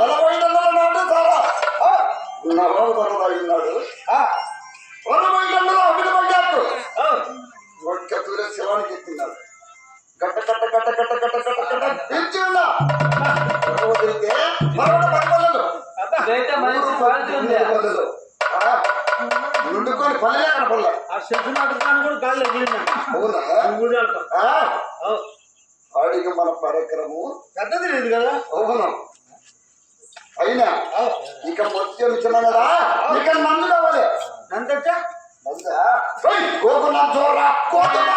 నలభై గంటల చాలా. ఆ, నలభై గంటలు ఆ, నలభై గంటలు అమిత పడ్డాడు ఒక్క తూర శివానికి ఎత్తినాడు. గట్ట గట్ట గట్ట గట్ట గట్ట గట్ట గట్ట పిలిచిందా? వదిలితే మరొక పది పల్లెలు ఇదైతే మంచి క్వాలిటీ ఉంది. పల్లెలు ఆ, నుండుకొని పల్లె అక్కడ పల్లె ఆ సెల్ఫ్ నాటకాన్ని కూడా గాలి ఎగిరిందంట అవునా? ఊళ్ళో ఆ, ఆడికి మన పరికరము పెద్దది లేదు కదా? అవును. అయినా? ఇక మొత్తం ఇచ్చినదా ఇక మందు కావాలి. ఎంతచ్చా మందా కోకున్నా చోరా కోతున్నా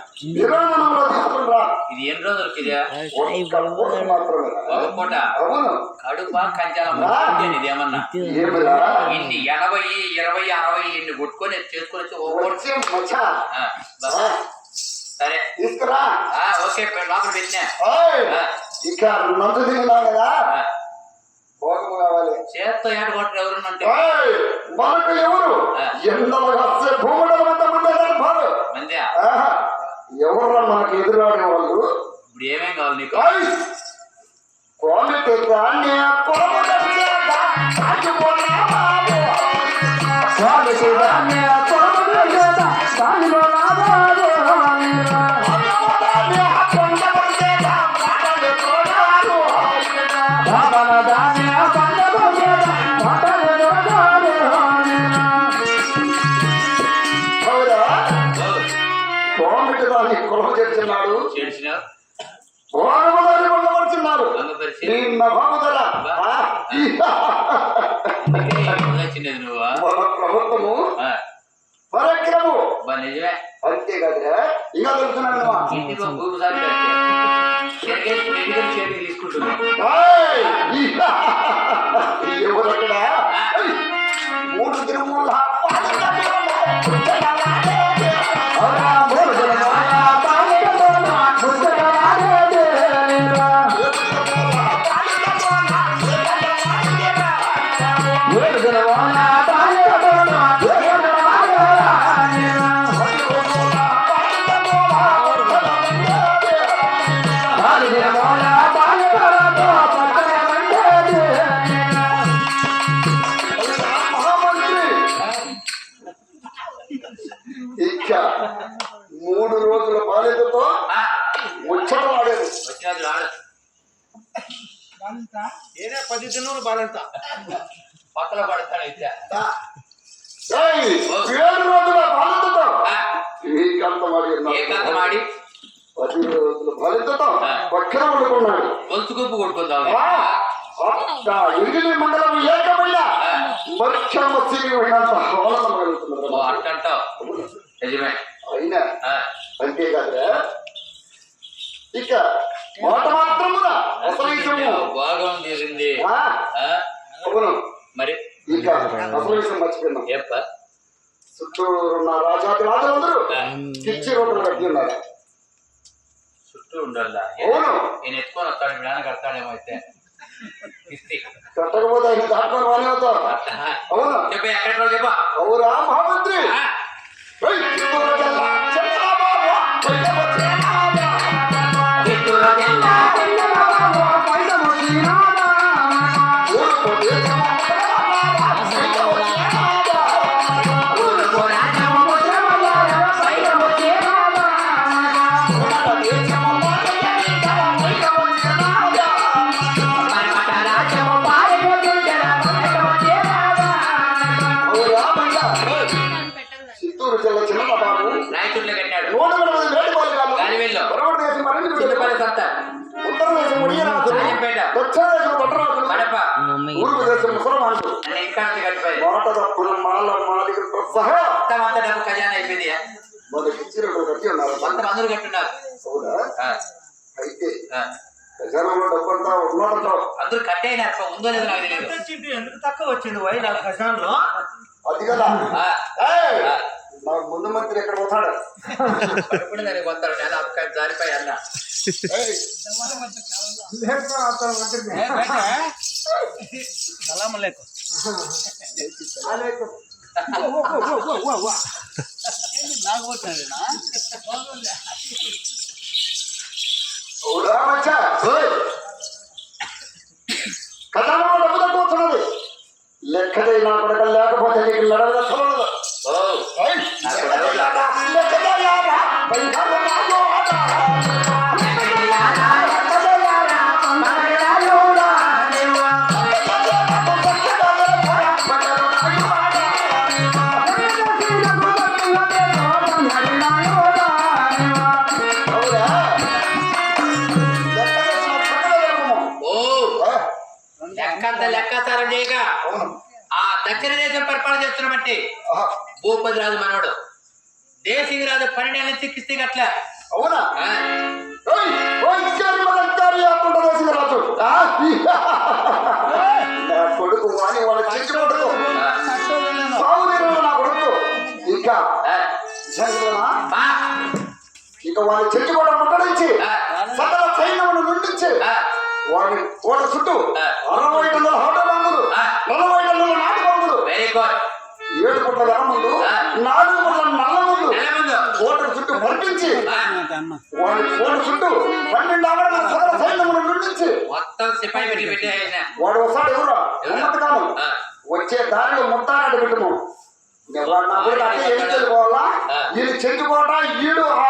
ఇది ఎన్ని ఒక పూట. కడుప కంచాల ఏమన్నా? ఏమిరా ఇన్ని ఎనభై ఇరవై అరవై ఇన్ని కొట్టుకొని చేసుకొని వచ్చి. సరే తీసుకురా ఆ, ఓకే లోపల పెట్టినా ఇక తిన్నాం కదా కావాలి చేత్తో మనకు ఎవరు భూముల వద్ద ఉండేదాన్ని బారు మంది. ఎవరు మనకు ఎదురాడే వాళ్ళు ఇప్పుడు ఏమేం కావాలి నీకు క్వాలిటీ బాబు? క్వాలిటీ దాన్ని ప్రభుత్వము పరక్రము. ఇంకా ఎవరక్కడ? ఏనే పది దినములు బాలంత. పక్కన పడతాడు అయితే. ఏడు రోజుల బాధ్యతతో ఆ, శ్రీకాంత ఏకాంత మాడి? పది రోజుల బాధ్యతతో పక్కన వండుకున్నాడు గొలుసు గుంపు కొట్టుకుందాం ఇరిగిలి మండలం ఏకమయ్యా మధ్యమ సిరి పోయినంత హోళన కలుగుతున్నారు అట్టంటావు. నిజమే. అయినా. ఇక మాట మాత్రముగా ఆ, అవును. మరి? ఇక అసలు విషయం మర్చిపోయినాం. చుట్టూరు ఉన్న రాజాది రాజులందరూ పిచ్చి రోడ్లు కట్టి ఉన్నారు. చుట్టూ ఉండాలా. నేను ఎత్తుకొని వస్తాడు మీ నాన్న కడతాడేమో అయితే. కట్టకపోతే ఆయన దాటుకొని వాణి అవుతారు. అవును. చెప్ప ఎక్కడ చెప్పా. అవురా మహామంత్రి. Oh. చేసిన మనసు మొదట కొన్ని మనలో మన దగ్గర సహా డబ్బు ఖజానా అయిపోయింది అయితే ఖజానాలో డబ్బు అందరూ కట్టేనా ఉందో లేదో నాకు తెలియదు ఎందుకు తక్కువ వచ్చింది వై నా ఖజానాలో ముందు మంత్రి ఎక్కడ పోతాడు పడుకునే దానికి పోతాడు నేను సలాం అలైకుం నాకు వచ్చినదేనా అవునా మచ్చా? ఓయ్! కొడక లేకపోతే నీకు మెడల చూడదు ఆ దక్షిణ దేశం పరిపాలన చేస్తున్నామంటే. భూపతి రాజు మనవడు. దేశింగ్ రాజు పన్నెండేళ్ళ చిక్కిస్తే అట్లా అవునా? కొడుకు వాణి వాళ్ళ చెట్టు కొడుకు. సాగు నీరులో నా కొడుకు. ఇంకా? ఆ, శంకరనా? బా, ఇక వారి చెట్టు కూడా ముట్టడించి ఆ, సకల సైన్యమును నుండించి ఆ, వారి కోట చుట్టూ ఆ. అరవై టన్నుల హోట బాంబులు ఆ. నలభై నాటు వెరీ గుడ్ ఏడు పుట్ల వెనముందు ఆ. నాలుగు పుట్ల నల్ల ముందు నెల ముందు కోట చుట్టూ పంపించి కోట పన్నెండు నుండించి మొత్తం సిపాయి పెట్టి వాడు ఒకసారి ఎవరు. వచ్చే దారిలో ముట్టారాడు పెట్టము. వాడు నా కొడుకు అట్టే ఏం తెలుసుకోవాలా ఆ. వీళ్ళు చెంచుకోట ఈడు ఆ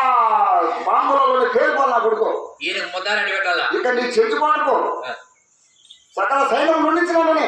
బాంబులలో పేరుకోవాలి నా కొడుకు ఇక నీ చెంచుకోటకు ఆ, సకల సైన్యం నుండించినామని